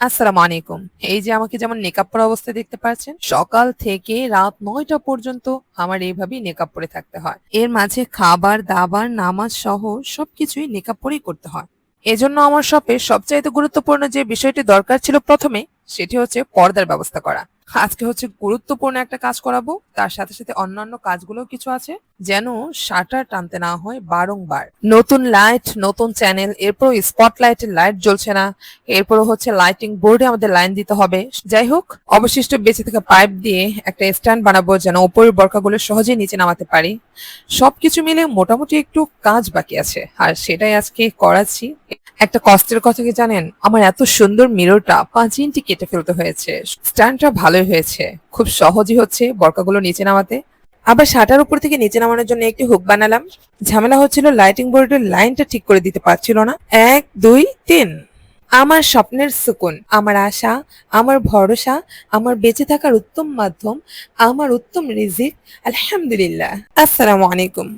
আসসালামু আলাইকুম এই যে আমাকে যেমন নেকাব পরা অবস্থায় দেখতে পাচ্ছেন, সকাল থেকে রাত নয়টা পর্যন্ত আমার এইভাবেই নেকাব পরে থাকতে হয়। এর মাঝে খাবার, দাবার, নামাজ সহ সবকিছুই নেকাপ পরেই করতে হয়। এজন্য আমার শপে সবচাইতে গুরুত্বপূর্ণ যে বিষয়টি দরকার ছিল প্রথমে, সেটি হচ্ছে পর্দার ব্যবস্থা করা। আজকে হচ্ছে গুরুত্বপূর্ণ একটা কাজ করাবো। তার সাথে সাথে অন্যান্য কাজগুলোও কিছু আছে। যেন শাটার টানতে না হয় বারংবার। নতুন লাইট, নতুন চ্যানেল এরপর স্পটলাইটের লাইট জ্বলছে না। এরপর হচ্ছে লাইটিং বোর্ডে আমাদের লাইন দিতে হবে। যাই হোক, অবশিষ্ট বেঁচে থাকা পাইপ দিয়ে একটা স্ট্যান্ড বানাবো যেন উপরের বরকাগুলো সহজেই নিচে নামাতে পারি। সবকিছু মিলে মোটামুটি একটু কাজ বাকি আছে। আর সেটাই আজকে করাচ্ছি। একটা কষ্টের কথা কি জানেন? আমার এত সুন্দর মিররটা পাঁচ ইঞ্চি কেটে ফেলতে হয়েছে। স্ট্যান্ডটা ভালোই হয়েছে। খুব সহজই হচ্ছে বরকাগুলো নিচে নামাতে। আবার শাটার উপর থেকে নিচে নামানোর জন্য একটি হুক বানালাম। ঝামেলা হচ্ছিল লাইটিং বোর্ডের লাইনটা ঠিক করে দিতে পারছিল না। এক, দুই, তিন। আমার স্বপ্নের সুকুন, আমার আশা, আমার ভরসা, আমার বেঁচে থাকার উত্তম মাধ্যম, আমার উত্তম রিজিক, আলহামদুলিল্লাহ। আসসালামু আলাইকুম।